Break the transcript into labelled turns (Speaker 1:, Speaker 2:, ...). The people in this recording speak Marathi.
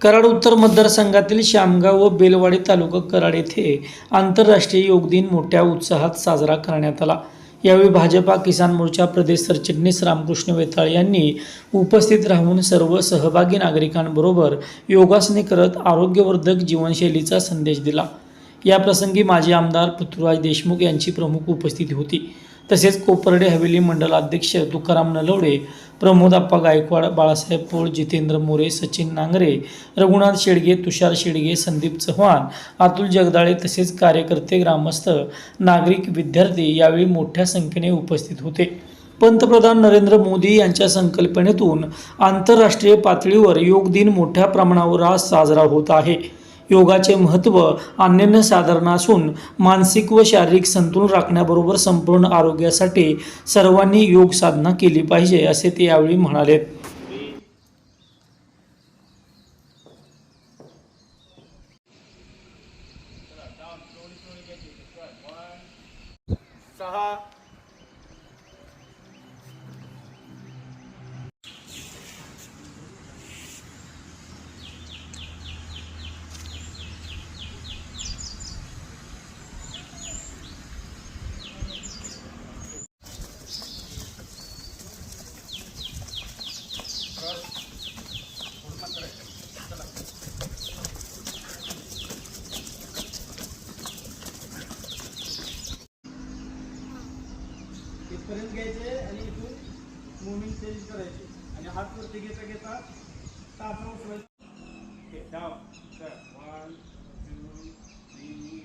Speaker 1: कराड उत्तर मतदारसंघातील श्यामगाव व बेलवाडी तालुका कराड येथे आंतरराष्ट्रीय योग दिन मोठ्या उत्साहात साजरा करण्यात आला. यावेळी भाजपा किसान मोर्चा प्रदेश सरचिटणीस रामकृष्ण वेताळ यांनी उपस्थित राहून सर्व सहभागी नागरिकांबरोबर योगासने करत आरोग्यवर्धक जीवनशैलीचा संदेश दिला. याप्रसंगी माजी आमदार पृथ्वीराज देशमुख यांची प्रमुख उपस्थिती होती. तसेच कोपर्डे हवेली मंडलाध्यक्ष तुकाराम नलवडे प्रमोद आप्पा गायकवाड बाळासाहेब पोळ जितेंद्र मोरे सचिन नांगरे रघुनाथ शेडगे तुषार शेडगे संदीप चव्हाण अतुल जगदाळे तसेच कार्यकर्ते ग्रामस्थ नागरिक विद्यार्थी यावेळी मोठ्या संख्येने उपस्थित होते. पंतप्रधान नरेंद्र मोदी यांच्या संकल्पनेतून आंतरराष्ट्रीय पातळीवर योग दिन मोठ्या प्रमाणावर आज साजरा होत आहे. योगाचे महत्त्व अन्यन्यसाधारण असून मानसिक व शारीरिक संतुलन राखण्याबरोबर संपूर्ण आरोग्यासाठी सर्वांनी योग साधना केली पाहिजे असे ते यावेळी म्हणाले.
Speaker 2: सहा पर्यंत घ्यायचे आणि इथून मुवमेंट चेंज करायचे. आणि हात वरती घेता घेता तापा उचलायचे वन टू थ्री